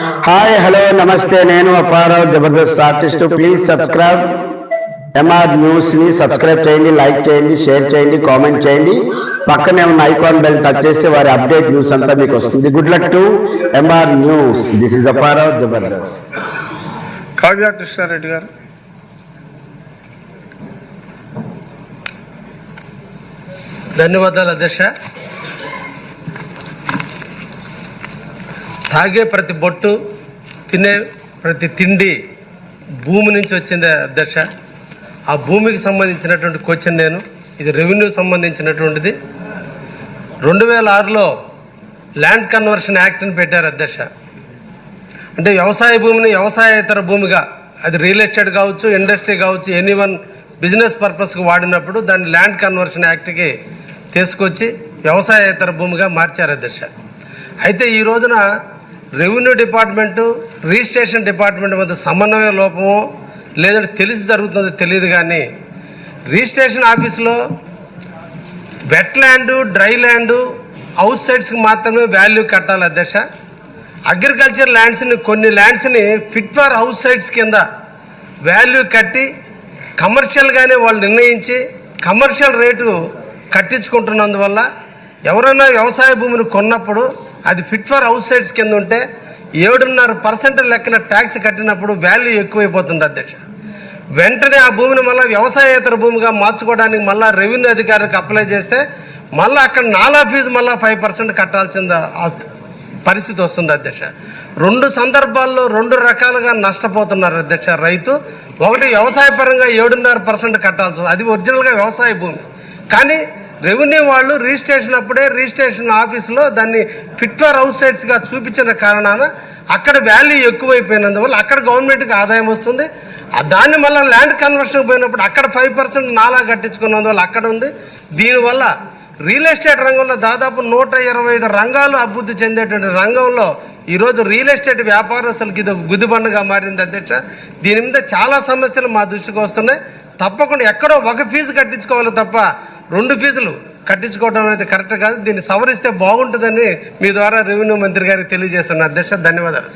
Hi hello నమస్తే నేను Apparao Jabardasth artist please subscribe MR న్యూస్ని సబ్స్క్రైబ్ చేయండి లైక్ చేయండి షేర్ చేయండి కామెంట్ చేయండి. పక్కనే ఉన్న ఐకాన్ బెల్ టచ్ చేస్తే వారి అప్డేట్ న్యూస్ అంతా మీకు వస్తుంది. Good luck to MR news this is Apparao Jabardasth Kavya Krishna Reddy garu. ధన్యవాదాలు అధ్యక్ష. తాగే ప్రతి బొట్టు తినే ప్రతి తిండి భూమి నుంచి వచ్చింది అధ్యక్ష ఆ భూమికి సంబంధించినటువంటి క్వశ్చన్ నేను ఇది రెవెన్యూ సంబంధించినటువంటిది. రెండు వేల ఆరులో ల్యాండ్ కన్వర్షన్ యాక్ట్ని పెట్టారు అధ్యక్ష అంటే వ్యవసాయ భూమిని వ్యవసాయేతర భూమిగా అది రియల్ ఎస్టేట్ కావచ్చు ఇండస్ట్రీ కావచ్చు ఎనీ వన్ బిజినెస్ పర్పస్కి వాడినప్పుడు దాన్ని ల్యాండ్ కన్వర్షన్ యాక్ట్కి తీసుకొచ్చి వ్యవసాయేతర భూమిగా మార్చారు అధ్యక్ష అయితే ఈ రోజున రెవెన్యూ డిపార్ట్మెంటు రిజిస్ట్రేషన్ డిపార్ట్మెంట్ మధ్య సమన్వయ లోపమో లేదంటే తెలిసి జరుగుతుందో తెలియదు కానీ రిజిస్ట్రేషన్ ఆఫీసులో wet land dry land house సైడ్స్కి మాత్రమే వాల్యూ కట్టాలి అధ్యక్ష. అగ్రికల్చర్ ల్యాండ్స్ని కొన్ని ల్యాండ్స్ని ఫిట్ ఫర్ హౌస్ సైడ్స్ కింద వాల్యూ కట్టి కమర్షియల్గానే వాళ్ళు నిర్ణయించి కమర్షియల్ రేటు కట్టించుకుంటున్నందువల్ల ఎవరైనా వ్యవసాయ భూమిని కొన్నప్పుడు అది ఫిట్ ఫర్ హౌస్ సైడ్స్ కింద ఉంటే ఏడున్నర పర్సెంట్ లెక్కన ట్యాక్స్ కట్టినప్పుడు వాల్యూ ఎక్కువైపోతుంది అధ్యక్ష. వెంటనే ఆ భూమిని మళ్ళీ వ్యవసాయేతర భూమిగా మార్చుకోవడానికి మళ్ళీ రెవెన్యూ అధికారికి అప్లై చేస్తే మళ్ళీ అక్కడ నాలా ఫీజు మళ్ళీ ఫైవ్ పర్సెంట్ కట్టాల్సింది పరిస్థితి వస్తుంది అధ్యక్ష. రెండు సందర్భాల్లో రెండు రకాలుగా నష్టపోతున్నారు అధ్యక్ష రైతు. ఒకటి వ్యవసాయ పరంగా ఏడున్నర పర్సెంట్ కట్టాల్సి అది ఒరిజినల్గా వ్యవసాయ భూమి. కానీ రెవెన్యూ వాళ్ళు రిజిస్ట్రేషన్ అప్పుడే రిజిస్ట్రేషన్ ఆఫీసులో దాన్ని ఫిట్ ఫర్ సైడ్స్గా చూపించిన కారణాన అక్కడ వాల్యూ ఎక్కువైపోయినందువల్ల అక్కడ గవర్నమెంట్కి ఆదాయం వస్తుంది. దాన్ని మళ్ళీ ల్యాండ్ కన్వర్షన్ పోయినప్పుడు అక్కడ ఫైవ్ పర్సెంట్ నాలా కట్టించుకున్నందువల్ల అక్కడ ఉంది. దీనివల్ల రియల్ ఎస్టేట్ రంగంలో దాదాపు నూట ఇరవై ఐదు రంగాలు అభివృద్ధి చెందేటువంటి రంగంలో ఈరోజు రియల్ ఎస్టేట్ వ్యాపారస్తులకి ఇది ఒక గుదిబండగా మారింది అధ్యక్ష. దీని మీద చాలా సమస్యలు మా దృష్టికి వస్తున్నాయి. తప్పకుండా ఎక్కడో ఒక ఫీజు కట్టించుకోవాలి తప్ప రెండు ఫీజులు కట్టించుకోవడం అనేది కరెక్ట్ కాదు. దీన్ని సవరిస్తే బాగుంటుందని మీ ద్వారా రెవెన్యూ మంత్రి గారికి తెలియజేస్తున్న అధ్యక్ష ధన్యవాదాలు.